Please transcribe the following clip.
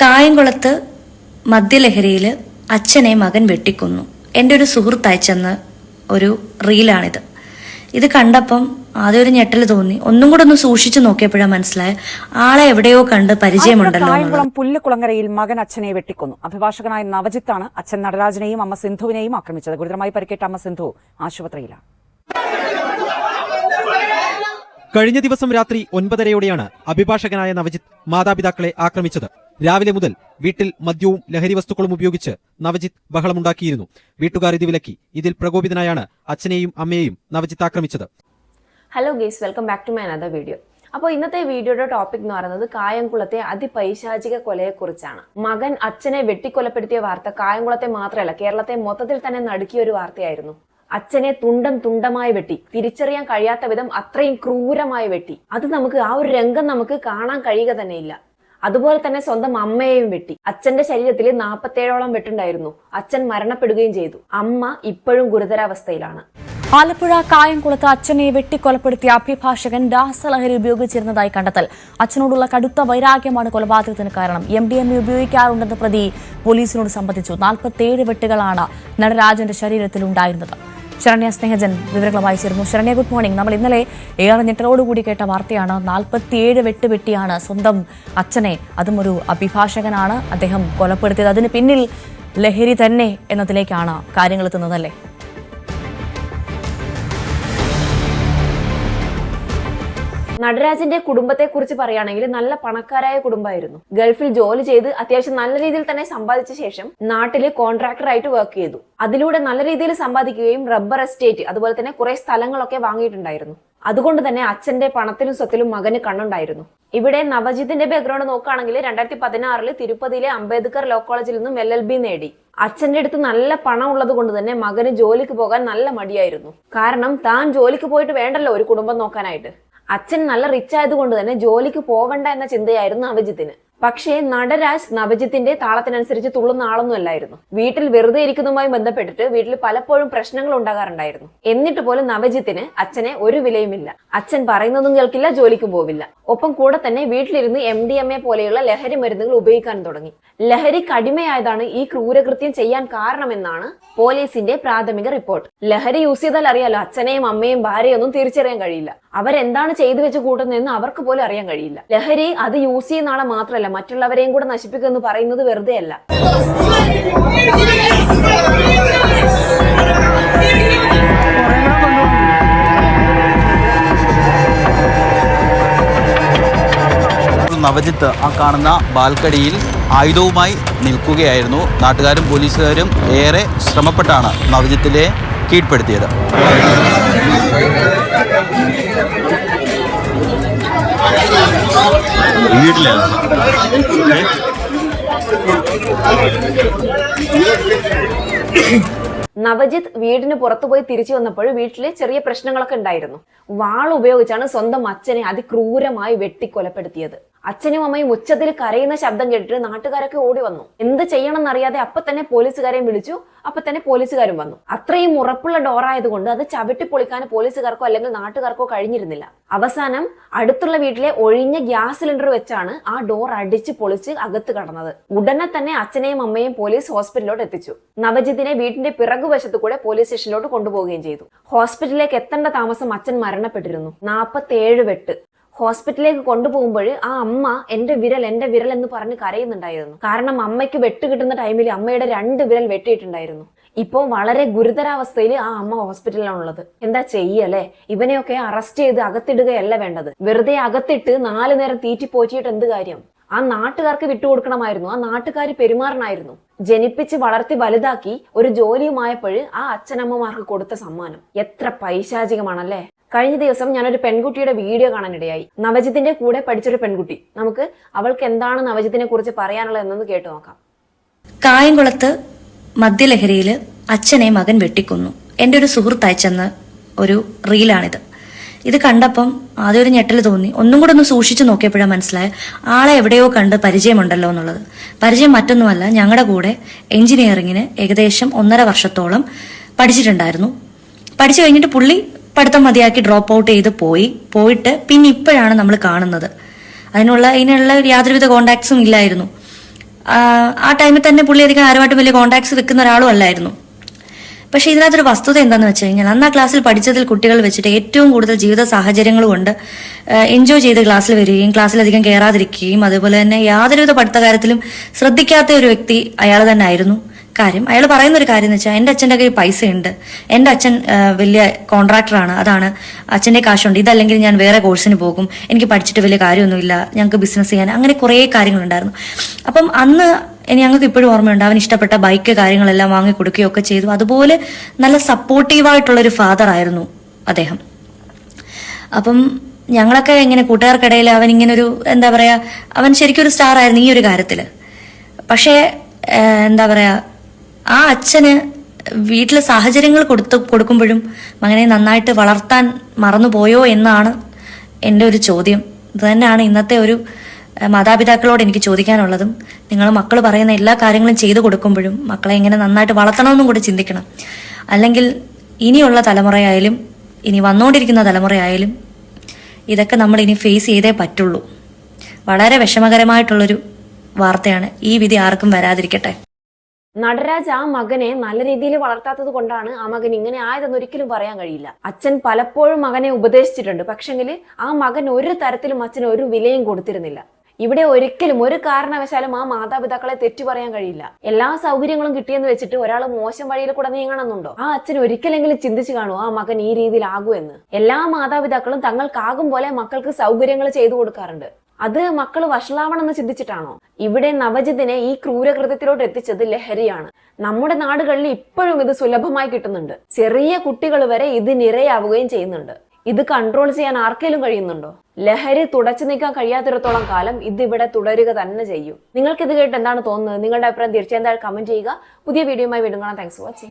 കായംകുളത്ത് മദ്യലഹരിയിൽ അച്ഛനെ മകൻ വെട്ടിക്കൊന്നു. എന്റെ ഒരു സുഹൃത്ത് അയച്ചെന്ന് ഒരു റീലാണിത്. ഇത് കണ്ടപ്പം ആദ്യം ഒരു ഞെട്ടൽ തോന്നി. ഒന്നും കൂടെ ഒന്ന് സൂക്ഷിച്ചു നോക്കിയപ്പോഴാണ് മനസ്സിലായ. ആളെ എവിടെയോ കണ്ട് പരിചയമുണ്ടല്ലോ കായംകുളം പുല്ലുകുളങ്ങരയിൽ മകൻ അച്ഛനെ വെട്ടിക്കൊന്നു. അഭിഭാഷകനായ നവജിത്താണ് അച്ഛൻ നടരാജനെയും അമ്മ സിന്ധുവിനെയും ആക്രമിച്ചത്. ഗുരുതരമായി പരിക്കേറ്റ അമ്മ സിന്ധു ആശുപത്രിയിലാണ്. കഴിഞ്ഞ ദിവസം രാത്രി ഒൻപതരയോടെയാണ് അഭിഭാഷകനായ നവജിത്ത് മാതാപിതാക്കളെ ആക്രമിച്ചത്. രാവിലെ മുതൽ വീട്ടിൽ മദ്യവും ലഹരി വസ്തുക്കളും ഉപയോഗിച്ച് നവജിത്ത് ബഹളമുണ്ടാക്കിയിരുന്നു. വീട്ടുകാർ ഇത് വിലക്കി. ഇതിൽ പ്രകോപിതനായാണ് അച്ഛനെയും അമ്മയെയും നവജിത്ത് ആക്രമിച്ചത്. Hello guys welcome back to my another video അപ്പോൾ ഇന്നത്തെ വീഡിയോയുടെ ടോപ്പിക് എന്ന് പറയുന്നത് കായംകുളത്തെ അതിപൈശാചിക കൊലയെക്കുറിച്ചാണ്. മകൻ അച്ഛനെ വെട്ടിക്കൊലപ്പെടുത്തിയ വാർത്ത കായംകുളത്തെ മാത്രമല്ല കേരളത്തെ മൊത്തത്തിൽ തന്നെ നടുക്കിയ ഒരു വാർത്തയായിരുന്നു. അച്ഛനെ തുണ്ടം തുണ്ടമായി വെട്ടി. തിരിച്ചറിയാൻ കഴിയാത്ത വിധം അത്രയും ക്രൂരമായി വെട്ടി. അത് നമുക്ക് ആ ഒരു രംഗം നമുക്ക് കാണാൻ കഴിയുക തന്നെയില്ല അതുപോലെ തന്നെ സ്വന്തം അമ്മയെയും വെട്ടി. അച്ഛന്റെ ശരീരത്തിൽ നാൽപ്പത്തേഴോളം വെട്ടുണ്ടായിരുന്നു. അച്ഛൻ മരണപ്പെടുകയും ചെയ്തു. അമ്മ ഇപ്പോഴും ഗുരുതരാവസ്ഥയിലാണ്. ആലപ്പുഴ കായംകുളത്ത് അച്ഛനെ വെട്ടിക്കൊലപ്പെടുത്തിയ അഭിഭാഷകൻ രാസലഹരി ഉപയോഗിച്ചിരുന്നതായി കണ്ടെത്തൽ. അച്ഛനോടുള്ള കടുത്ത വൈരാഗ്യമാണ് കൊലപാതകത്തിന് കാരണം. എം ഡി എം ഉപയോഗിക്കാറുണ്ടെന്ന് പ്രതി പോലീസിനോട് സംബന്ധിച്ചു. നാൽപ്പത്തിയേഴ് വെട്ടുകളാണ് നടരാജന്റെ ശരീരത്തിൽ ഉണ്ടായിരുന്നത് ശരണ്യ സ്നേഹജൻ വിവരങ്ങളുമായി ചേരുന്നു. ശരണ്യ ഗുഡ് മോർണിംഗ് നമ്മൾ ഇന്നലെ ഏറെ ഞെട്ടലോടുകൂടി കേട്ട വാർത്തയാണ്. നാൽപ്പത്തിയേഴ് വെട്ട് വെട്ടിയാണ് സ്വന്തം അച്ഛനെ. അതും ഒരു അഭിഭാഷകനാണ് അദ്ദേഹം കൊലപ്പെടുത്തിയത്. അതിന് പിന്നിൽ ലഹരി തന്നെ എന്നതിലേക്കാണ് കാര്യങ്ങൾ എത്തുന്നതല്ലേ? നടരാജന്റെ കുടുംബത്തെ കുറിച്ച് പറയുകയാണെങ്കിൽ നല്ല പണക്കാരായ കുടുംബമായിരുന്നു. ഗൾഫിൽ ജോലി ചെയ്ത് അത്യാവശ്യം നല്ല രീതിയിൽ തന്നെ സമ്പാദിച്ച ശേഷം നാട്ടിൽ കോൺട്രാക്ടറായിട്ട് വർക്ക് ചെയ്തു. അതിലൂടെ നല്ല രീതിയിൽ സമ്പാദിക്കുകയും റബ്ബർ എസ്റ്റേറ്റ് അതുപോലെ തന്നെ കുറെ സ്ഥലങ്ങളൊക്കെ വാങ്ങിയിട്ടുണ്ടായിരുന്നു. അതുകൊണ്ട് തന്നെ അച്ഛന്റെ പണത്തിലും സ്വത്തിലും മകന് കണ്ണുണ്ടായിരുന്നു. ഇവിടെ നവജിത്തിന്റെ ബാക്ക്ഗ്രൗണ്ട് നോക്കുകയാണെങ്കിൽ രണ്ടായിരത്തി പതിനാറിൽ തിരുപ്പതിയിലെ അംബേദ്കർ ലോ കോളേജിൽ നിന്നും എൽ എൽ ബി നേടി. അച്ഛന്റെ അടുത്ത് നല്ല പണം ഉള്ളത് കൊണ്ട് തന്നെ മകന് ജോലിക്ക് പോകാൻ നല്ല മടിയായിരുന്നു. കാരണം താൻ ജോലിക്ക് പോയിട്ട് വേണ്ടല്ലോ ഒരു കുടുംബം നോക്കാനായിട്ട്. അച്ഛൻ നല്ല റിച്ച് ആയതുകൊണ്ട് തന്നെ ജോലിക്ക് പോവണ്ട എന്ന ചിന്തയായിരുന്നു നവജിത്തിന്. പക്ഷേ നടരാജ് നവജിത്തിന്റെ താളത്തിനനുസരിച്ച് തുള്ളുന്ന ആളൊന്നും അല്ലായിരുന്നു. വീട്ടിൽ വെറുതെ ഇരിക്കുന്നതുമായി ബന്ധപ്പെട്ടിട്ട് വീട്ടിൽ പലപ്പോഴും പ്രശ്നങ്ങൾ ഉണ്ടാകാറുണ്ടായിരുന്നു. എന്നിട്ട് പോലും നവജിത്തിന് അച്ഛനെ ഒരു വിലയുമില്ല. അച്ഛൻ പറയുന്നതും കേൾക്കില്ല ജോലിക്കും പോവില്ല. ഒപ്പം കൂടെ തന്നെ വീട്ടിലിരുന്ന് എം ഡി എം എ പോലെയുള്ള ലഹരി മരുന്നുകൾ ഉപയോഗിക്കാൻ തുടങ്ങി. ലഹരി കടിമയായതാണ് ഈ ക്രൂരകൃത്യം ചെയ്യാൻ കാരണമെന്നാണ് പോലീസിന്റെ പ്രാഥമിക റിപ്പോർട്ട്. ലഹരി യൂസ് ചെയ്താൽ അറിയാലോ അച്ഛനെയും അമ്മയും ഭാര്യയൊന്നും തിരിച്ചറിയാൻ കഴിയില്ല. അവരെന്താണ് ചെയ്തു വെച്ച് കൂട്ടുന്നതെന്ന് അവർക്ക് പോലും അറിയാൻ കഴിയില്ല. ലഹരി അത് യൂസ് ചെയ്യുന്ന ആളെ മാത്രമല്ല മറ്റുള്ളവരെയും കൂടെ നശിപ്പിക്കുക എന്ന് പറയുന്നത് വെറുതെ അല്ല. നവജിത്ത് ആ കാണുന്ന ബാൽക്കടിയിൽ ആയുധവുമായി നിൽക്കുകയായിരുന്നു. നാട്ടുകാരും പോലീസുകാരും ഏറെ ശ്രമപ്പെട്ടാണ് നവജിത്തിലെ കീഴ്പ്പെടുത്തിയത്. നവജിത്ത് വീടിന് പുറത്തുപോയി തിരിച്ചു വന്നപ്പോൾ വീട്ടിൽ ചെറിയ പ്രശ്നങ്ങളൊക്കെ ഉണ്ടായിരുന്നു. വാൾ ഉപയോഗിച്ചാണ് സ്വന്തം അച്ഛനെ അതിക്രൂരമായി വെട്ടിക്കൊലപ്പെടുത്തിയത്. അച്ഛനും അമ്മയും ഉച്ചത്തിൽ കരയുന്ന ശബ്ദം കേട്ടിട്ട് നാട്ടുകാരൊക്കെ ഓടി വന്നു. എന്ത് ചെയ്യണം എന്നറിയാതെ അപ്പൊ തന്നെ പോലീസുകാരെയും വിളിച്ചു. അപ്പൊ തന്നെ പോലീസുകാരും വന്നു. അത്രയും ഉറപ്പുള്ള ഡോറായതുകൊണ്ട് അത് ചവിട്ടി പൊളിക്കാൻ പോലീസുകാർക്കോ അല്ലെങ്കിൽ നാട്ടുകാർക്കോ കഴിഞ്ഞിരുന്നില്ല. അവസാനം അടുത്തുള്ള വീട്ടിലെ ഒഴിഞ്ഞ ഗ്യാസ് സിലിണ്ടർ വെച്ചാണ് ആ ഡോർ അടിച്ച് പൊളിച്ച് അകത്ത് കടന്നത്. ഉടനെ തന്നെ അച്ഛനെയും അമ്മയും പോലീസ് ഹോസ്പിറ്റലിലോട്ട് എത്തിച്ചു. നവജിത്തിനെ വീട്ടിന്റെ പിറകുവശത്ത് കൂടെ പോലീസ് സ്റ്റേഷനിലോട്ട് കൊണ്ടുപോവുകയും ചെയ്തു. ഹോസ്പിറ്റലിലേക്ക് എത്തേണ്ട താമസം അച്ഛൻ മരണപ്പെട്ടിരുന്നു. നാൽപ്പത്തേഴ് വെട്ട്. ഹോസ്പിറ്റലിലേക്ക് കൊണ്ടുപോകുമ്പോൾ ആ അമ്മ എന്റെ വിരൽ എന്റെ വിരൽ എന്ന് പറഞ്ഞ് കരയുന്നുണ്ടായിരുന്നു. കാരണം അമ്മയ്ക്ക് വെട്ട് കിട്ടുന്ന ടൈമിൽ അമ്മയുടെ രണ്ട് വിരൽ വെട്ടിയിട്ടുണ്ടായിരുന്നു. ഇപ്പോൾ വളരെ ഗുരുതരാവസ്ഥയിൽ ആ അമ്മ ഹോസ്പിറ്റലിലാണുള്ളത്. എന്താ ചെയ്യല്ലേ? ഇവനെയൊക്കെ അറസ്റ്റ് ചെയ്ത് അകത്തിടുകയല്ല വേണ്ടത്. വെറുതെ അകത്തിട്ട് നാലു നേരം തീറ്റി പോറ്റിയിട്ട് എന്ത് കാര്യം? ആ നാട്ടുകാർക്ക് വിട്ടുകൊടുക്കണമായിരുന്നു. ആ നാട്ടുകാർ പെരുമാറണമായിരുന്നു. ജനിപ്പിച്ച് വളർത്തി വലുതാക്കി ഒരു ജോലിയുമായപ്പോൾ ആ അച്ഛനമ്മമാർക്ക് കൊടുത്ത സമ്മാനം. എത്ര പൈശാചികമാണല്ലേ? കഴിഞ്ഞ ദിവസം ഞാനൊരു പെൺകുട്ടിയുടെ വീഡിയോ കാണാനിടയായി നവജിത്തിന്റെ കൂടെ പഠിച്ചൊരു പെൺകുട്ടി. നമുക്ക് അവൾക്ക് എന്താണ് നവജിത്തിനെ കുറിച്ച് പറയാനുള്ളത് എന്നൊന്ന് കേട്ടു നോക്കാം. കായംകുളത്ത് മദ്യലഹരിയിൽ അച്ഛനെ മകൻ വെട്ടിക്കൊന്നു. എന്റെ ഒരു സുഹൃത്ത് അയച്ചെന്ന് ഒരു റീലാണിത്. ഇത് കണ്ടപ്പം ആദ്യം ഒരു ഞെട്ടൽ തോന്നി. ഒന്നും കൂടെ ഒന്ന് സൂക്ഷിച്ചു നോക്കിയപ്പോഴാണ് മനസ്സിലായ ആളെ എവിടെയോ കണ്ട് പരിചയമുണ്ടല്ലോ എന്നുള്ളത്. പരിചയം മറ്റൊന്നുമല്ല ഞങ്ങളുടെ കൂടെ എഞ്ചിനീയറിങ്ങിന് ഏകദേശം ഒന്നര വർഷത്തോളം പഠിച്ചിട്ടുണ്ടായിരുന്നു. പഠിച്ചു കഴിഞ്ഞിട്ട് പുള്ളി പഠിത്തം മതിയാക്കി ഡ്രോപ്പ് ഔട്ട് ചെയ്ത് പോയി. പോയിട്ട് പിന്നെ ഇപ്പോഴാണ് നമ്മൾ കാണുന്നത്. അതിനുള്ള അതിനുള്ള യാതൊരുവിധ കോണ്ടാക്ട്സും ഇല്ലായിരുന്നു. ആ, ടൈമിൽ തന്നെ പുള്ളി അധികം ആരുമായിട്ടും വലിയ കോണ്ടാക്ട്സ് വെക്കുന്ന ഒരാളും അല്ലായിരുന്നു. പക്ഷേ ഇതിനകത്തൊരു വസ്തുത എന്താണെന്ന് വെച്ച് കഴിഞ്ഞാൽ അന്ന് ആ ക്ലാസ്സിൽ പഠിച്ചതിൽ കുട്ടികൾ വെച്ചിട്ട് ഏറ്റവും കൂടുതൽ ജീവിത സാഹചര്യങ്ങൾ കൊണ്ട് എൻജോയ് ചെയ്ത് ക്ലാസ്സിൽ വരികയും ക്ലാസ്സിലധികം കയറാതിരിക്കുകയും അതുപോലെ തന്നെ യാതൊരുവിധ പഠിത്ത കാര്യത്തിലും ശ്രദ്ധിക്കാത്ത ഒരു വ്യക്തി അയാൾ തന്നെ ആയിരുന്നു. കാര്യം. അയാൾ പറയുന്ന ഒരു കാര്യം എന്ന് വെച്ചാൽ എന്റെ അച്ഛന്റെ കയ്യിൽ ഉണ്ട് എന്റെ അച്ഛൻ വലിയ കോൺട്രാക്ടറാണ് അതാണ് അച്ഛന്റെ കാശുണ്ട്. ഇതല്ലെങ്കിൽ ഞാൻ വേറെ കോഴ്സിന് പോകും. എനിക്ക് പഠിച്ചിട്ട് വലിയ കാര്യമൊന്നുമില്ല. ഞങ്ങൾക്ക് ബിസിനസ് ചെയ്യാൻ അങ്ങനെ കുറേ കാര്യങ്ങളുണ്ടായിരുന്നു. അപ്പം അന്ന് ഇനി ഞങ്ങൾക്ക് ഇപ്പോഴും ഓർമ്മയുണ്ട്. അവൻ ഇഷ്ടപ്പെട്ട ബൈക്ക് കാര്യങ്ങളെല്ലാം വാങ്ങി കൊടുക്കുകയൊക്കെ ചെയ്തു. അതുപോലെ നല്ല സപ്പോർട്ടീവായിട്ടുള്ളൊരു ഫാദർ ആയിരുന്നു അദ്ദേഹം. അപ്പം ഞങ്ങളൊക്കെ ഇങ്ങനെ കൂട്ടുകാർക്കിടയിൽ അവൻ ഇങ്ങനെ ഒരു എന്താ പറയാ അവൻ ശരിക്കും ഒരു സ്റ്റാർ ആയിരുന്നു ഈ ഒരു കാര്യത്തിൽ പക്ഷേ എന്താ പറയാ ആ അച്ഛന് വീട്ടിലെ സാഹചര്യങ്ങൾ കൊടുത്ത് കൊടുക്കുമ്പോഴും മകനെ നന്നായിട്ട് വളർത്താൻ മറന്നുപോയോ എന്നാണ് എന്റെ ഒരു ചോദ്യം. ഇത് തന്നെയാണ് ഇന്നത്തെ ഒരു മാതാപിതാക്കളോട് എനിക്ക് ചോദിക്കാനുള്ളതും. നിങ്ങൾ മക്കൾ പറയുന്ന എല്ലാ കാര്യങ്ങളും ചെയ്തു കൊടുക്കുമ്പോഴും മക്കളെ എങ്ങനെ നന്നായിട്ട് വളർത്തണമെന്നും കൂടി ചിന്തിക്കണം. അല്ലെങ്കിൽ ഇനിയുള്ള തലമുറയായാലും ഇനി വന്നുകൊണ്ടിരിക്കുന്ന തലമുറയായാലും ഇതൊക്കെ നമ്മൾ ഇനി ഫേസ് ചെയ്തേ പറ്റുള്ളൂ. വളരെ വിഷമകരമായിട്ടുള്ളൊരു വാർത്തയാണ്. ഈ വിധി ആർക്കും വരാതിരിക്കട്ടെ. നടരാജ് ആ മകനെ നല്ല രീതിയിൽ വളർത്താത്തത് കൊണ്ടാണ് ആ മകൻ ഇങ്ങനെ ആയതെന്ന് ഒരിക്കലും പറയാൻ കഴിയില്ല. അച്ഛൻ പലപ്പോഴും മകനെ ഉപദേശിച്ചിട്ടുണ്ട്. പക്ഷെങ്കിൽ ആ മകൻ ഒരു തരത്തിലും അച്ഛന് ഒരു വിലയും കൊടുത്തിരുന്നില്ല. ഇവിടെ ഒരിക്കലും ഒരു കാരണവശാലും ആ മാതാപിതാക്കളെ തെറ്റു പറയാൻ കഴിയില്ല. എല്ലാ സൗകര്യങ്ങളും കിട്ടിയെന്ന് വെച്ചിട്ട് ഒരാൾ മോശം വഴിയിൽ കൂടെ നീങ്ങണമെന്നുണ്ടോ? ആ അച്ഛൻ ഒരിക്കലെങ്കിലും ചിന്തിച്ചു കാണുമോ ആ മകൻ ഈ രീതിയിലാകൂ എന്ന് എല്ലാ മാതാപിതാക്കളും തങ്ങൾക്കാകും പോലെ മക്കൾക്ക് സൗകര്യങ്ങൾ ചെയ്തു കൊടുക്കാറുണ്ട്. അത് മക്കൾ വഷളാവണമെന്ന് ചിന്തിച്ചിട്ടാണോ? ഇവിടെ നവജിതിനെ ഈ ക്രൂരകൃത്യത്തിലോട്ട് എത്തിച്ചത് ലഹരിയാണ്. നമ്മുടെ നാടുകളിൽ ഇപ്പോഴും ഇത് സുലഭമായി കിട്ടുന്നുണ്ട്. ചെറിയ കുട്ടികൾ വരെ ഇതിനിരയാവുകയും ചെയ്യുന്നുണ്ട്. ഇത് കൺട്രോൾ ചെയ്യാൻ ആർക്കെങ്കിലും കഴിയുന്നുണ്ടോ? ലഹരി തുടച്ചു നീക്കാൻ കഴിയാത്തിടത്തോളം കാലം ഇത് ഇവിടെ തുടരുക തന്നെ ചെയ്യും. നിങ്ങൾക്ക് ഇത് കേട്ട് എന്താണ് തോന്നുന്നത്? നിങ്ങളുടെ അഭിപ്രായം തീർച്ചയായും കമന്റ് ചെയ്യുക. പുതിയ വീഡിയോയുമായി വീണ്ടും കാണാം. Thanks for watching